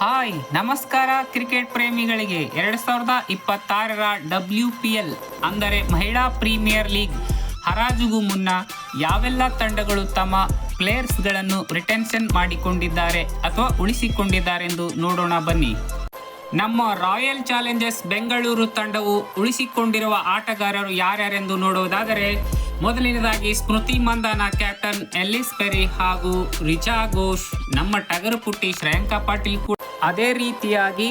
Hi, ನಮಸ್ಕಾರ cricket ಪ್ರೇಮಿಗಳಿಗೆ. ಎರಡು ಸಾವಿರದ ಇಪ್ಪತ್ತಾರರ ಡಬ್ಲ್ಯೂ ಪಿ ಎಲ್ ಅಂದರೆ ಮಹಿಳಾ ಪ್ರೀಮಿಯರ್ ಲೀಗ್ ಹರಾಜುಗೂ ಮುನ್ನ ಯಾವೆಲ್ಲ ತಂಡಗಳು ತಮ್ಮ ಪ್ಲೇಯರ್ಸ್ಗಳನ್ನು ರಿಟೆನ್ಷನ್ ಮಾಡಿಕೊಂಡಿದ್ದಾರೆ ಅಥವಾ ಉಳಿಸಿಕೊಂಡಿದ್ದಾರೆಂದು ನೋಡೋಣ ಬನ್ನಿ. ನಮ್ಮ ರಾಯಲ್ ಚಾಲೆಂಜರ್ಸ್ ಬೆಂಗಳೂರು ತಂಡವು ಉಳಿಸಿಕೊಂಡಿರುವ ಆಟಗಾರರು ಯಾರ್ಯಾರೆಂದು ನೋಡುವುದಾದರೆ ಮೊದಲನೇದಾಗಿ Smriti Mandhana, captain Ellyse Perry ಹಾಗೂ ರಿಚಾ ಘೋಷ್, ನಮ್ಮ ಟಗರು ಪುಟ್ಟಿ ಶ್ರೇಯಾಂಕ ಪಾಟೀಲ್ ಕೂಡ ಅದೇ ರೀತಿಯಾಗಿ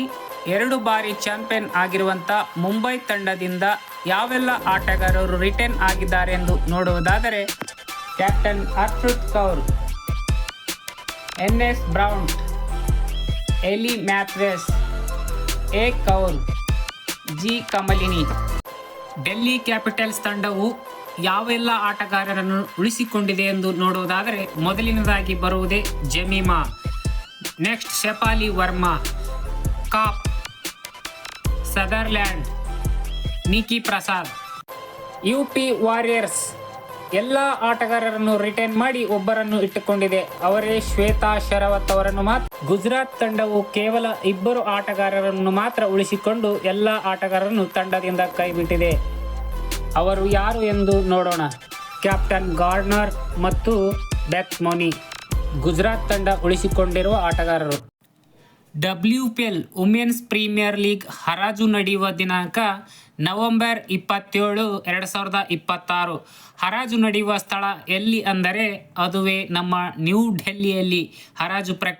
ಎರಡು ಬಾರಿ ಚಾಂಪಿಯನ್ ಆಗಿರುವಂತ ಮುಂಬೈ ತಂಡದಿಂದ ಯಾವೆಲ್ಲ ಆಟಗಾರರು ರಿಟರ್ನ್ ಆಗಿದ್ದಾರೆ ಎಂದು ನೋಡುವುದಾದರೆ captain Harpreet Kaur, N S Brunt, Hayley Matthews A Kaur, G Kamalini. Delhi Capitals ತಂಡವು ಯಾವೆಲ್ಲ ಆಟಗಾರರನ್ನು ಉಳಿಸಿಕೊಂಡಿದೆ ಎಂದು ನೋಡುವುದಾದರೆ ಮೊದಲಿನದಾಗಿ ಬರುವುದೇ Jemimah. Next Shafali Verma Kapp Sutherland Niki Prasad U P Warriors ಎಲ್ಲ ಆಟಗಾರರನ್ನು ರಿಟೈನ್ ಮಾಡಿ ಒಬ್ಬರನ್ನು ಇಟ್ಟುಕೊಂಡಿದೆ. ಅವರೇ ಶ್ವೇತಾ ಶರವತ್ ಅವರನ್ನು ಮಾತ್ರ ಗುಜರಾತ್ ತಂಡವು ಕೇವಲ ಇಬ್ಬರು ಆಟಗಾರರನ್ನು ಮಾತ್ರ ಉಳಿಸಿಕೊಂಡು ಎಲ್ಲ ಆಟಗಾರರನ್ನು ತಂಡದಿಂದ ಕೈಬಿಟ್ಟಿದೆ. ಅವರು ಯಾರು ಎಂದು ನೋಡೋಣ. ಕ್ಯಾಪ್ಟನ್ ಗಾರ್ಡ್ನರ್ ಮತ್ತು ಬೆತ್ ಮೊನಿ ಗುಜರಾತ್ ತಂಡ ಉಳಿಸಿಕೊಂಡಿರುವ ಆಟಗಾರರು. W P L women's premier league ಹರಾಜು ನಡೆಯುವ ದಿನಾಂಕ ನವೆಂಬರ್ ಇಪ್ಪತ್ತೇಳು, ಎರಡು ಸಾವಿರದ ಇಪ್ಪತ್ತಾರು. ಹರಾಜು ನಡೆಯುವ ಸ್ಥಳ ಎಲ್ಲಿ ಅಂದರೆ, ಅದುವೇ ನಮ್ಮ ನ್ಯೂ ಡೆಲ್ಲಿಯಲ್ಲಿ ಹರಾಜು ಪ್ರಕ್ರಿಯೆ